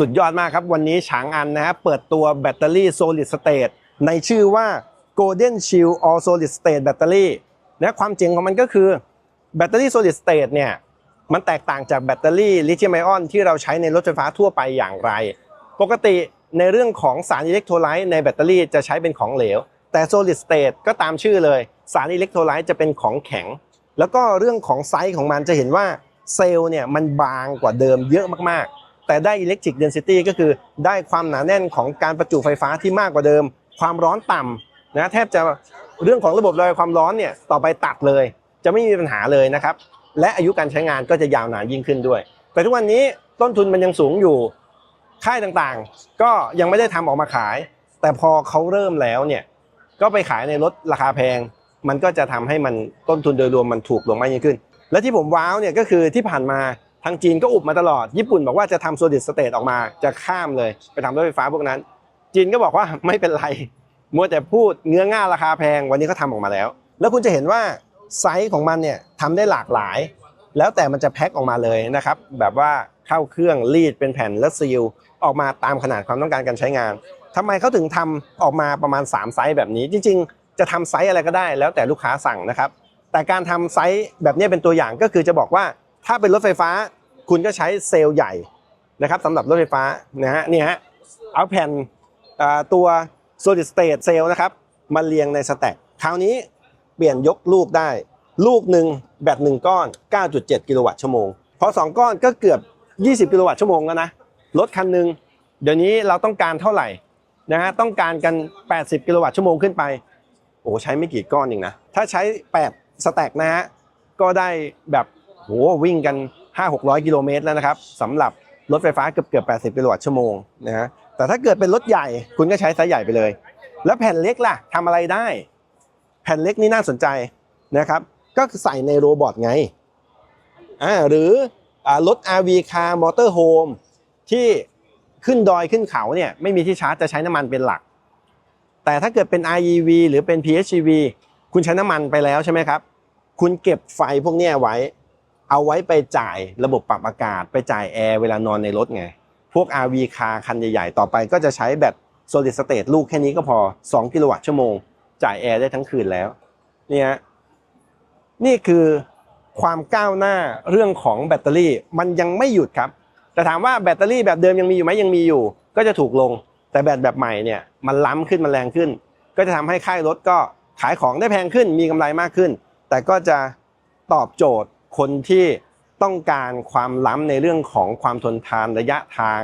สุดยอดมากครับ วันนี้ฉางอันนะฮะเปิดตัวแบตเตอรี่ solid state ในชื่อว่า Golden Shield All Solid State Battery นะความเจ๋งของมันก็คือแบตเตอรี่ solid state เนี่ยมันแตกต่างจากแบตเตอรี่ลิเธียมไอออนที่เราใช้ในรถไฟฟ้าทั่วไปอย่างไร ปกติในเรื่องของสารอิเล็กโทรไลต์ในแบตเตอรี่จะใช้เป็นของเหลว แต่ solid state ก็ตามชื่อเลย สารอิเล็กโทรไลต์จะเป็นของแข็ง แล้วก็เรื่องของไซส์ของมันจะเห็นว่าเซลล์เนี่ยมันบางกว่าเดิมเยอะมากๆ แต่ได้ electric density ก็คือได้ความหนาแน่นของการประจุไฟฟ้าที่มากกว่าเดิม ความร้อนต่ำนะแทบจะเรื่องของระบบระบายความร้อนเนี่ยต่อไปตัดเลย จะไม่มีปัญหาเลยนะครับ และอายุการใช้งานก็จะยาวนานยิ่งขึ้นด้วย แต่ทุกวันนี้ต้นทุนมันยังสูงอยู่ค่ายต่างๆ ก็ยังไม่ได้ทำออกมาขาย แต่พอเขาเริ่มแล้วเนี่ยก็ไปขายในรถราคาแพง มันก็จะทำให้มันต้นทุนโดยรวมมันถูกลงมากยิ่งขึ้น และที่ผมว้าวเนี่ยก็คือที่ผ่านมา ทางจีนก็อุบมาตลอด ญี่ปุ่นบอกว่าจะทำโซลิดสเตทออกมาจะข้ามเลย ไปทำรถไฟฟ้าพวกนั้น จีนก็บอกว่าไม่เป็นไร มัวแต่พูดเงื้อง่าราคาแพงวันนี้เขาทำออกมาแล้ว แล้วคุณจะเห็นว่าไซส์ของมันเนี่ยทำได้หลากหลาย แล้วแต่มันจะแพ็คออกมาเลยนะครับ แบบว่าเข้าเครื่องรีดเป็นแผ่นแล้วซีลออกมาตามขนาดความต้องการการใช้งานทำไมเขาถึงทำออกมาประมาณ 3 ไซส์แบบนี้ จริง ๆ จะทำไซส์อะไรก็ได้ แล้วแต่ลูกค้าสั่งนะครับ แต่การทำไซส์แบบนี้เป็นตัวอย่างก็คือจะบอกว่า ถ้าเป็นรถไฟฟ้าคุณก็ใช้เซลล์ใหญ่นะครับสำหรับรถไฟฟ้านะฮะนี่ฮะเอาแผ่นตัว solid state cell นะครับมาเรียงในสแต็กคราวนี้เปลี่ยนยกลูกได้ ลูกหนึ่งแบตหนึ่งก้อน 9.7 กิโลวัตต์ชั่วโมง พอ 2 ก้อนก็เกือบ 20 กิโลวัตต์ชั่วโมงแล้วนะรถคันหนึ่งเดี๋ยวนี้เราต้องการเท่าไหร่นะฮะต้องการกัน 80 กิโลวัตต์ชั่วโมงขึ้นไป โอ้ใช้ไม่กี่ก้อนเองนะ ถ้าใช้ 8 สแต็กนะฮะก็ได้แบบ โหวิ่งกัน 5-600 กิโลเมตรแล้วนะครับสำหรับรถไฟฟ้าเกือบเกือบ80 กิโลวัตต์ชั่วโมงนะฮะแต่ถ้าเกิดเป็นรถใหญ่คุณก็ใช้ไซส์ใหญ่ไปเลย แล้วแผ่นเล็กล่ะทำอะไรได้ แผ่นเล็กนี่น่าสนใจนะครับก็ใส่ในโรบอทไงอ่าหรืออ่ารถ RV Car Motor Home ที่ขึ้นดอยขึ้นเขาเนี่ยไม่มีที่ชาร์จจะใช้น้ำมันเป็นหลัก แต่ถ้าเกิดเป็น REV หรือเป็น PHEV คุณใช้น้ำมันไปแล้วใช่ไหมครับ คุณเก็บไฟพวกนี้ไว้ เอาไว้ไปจ่ายระบบปรับอากาศ ไปจ่ายแอร์เวลานอนในรถไง พวก RV Car คันใหญ่ๆ ต่อไปก็จะใช้แบต solid state ลูกแค่นี้ก็พอ 2 กิโลวัตต์ชั่วโมง จ่ายแอร์ได้ทั้งคืนแล้วเนี่ยนี่คือความก้าวหน้าเรื่องของแบตเตอรี่มันยังไม่หยุดครับ แต่ถามว่าแบตเตอรี่แบบเดิมยังมีอยู่ไหมยังมีอยู่ ก็จะถูกลง แต่แบตแบบใหม่เนี่ยมันล้ำขึ้นมันแรงขึ้น ก็จะทำให้ค่ายรถก็ขายของได้แพงขึ้นมีกำไรมากขึ้น แต่ก็จะตอบโจทย์ คนที่ต้องการความล้ำในเรื่องของความทนทานระยะทาง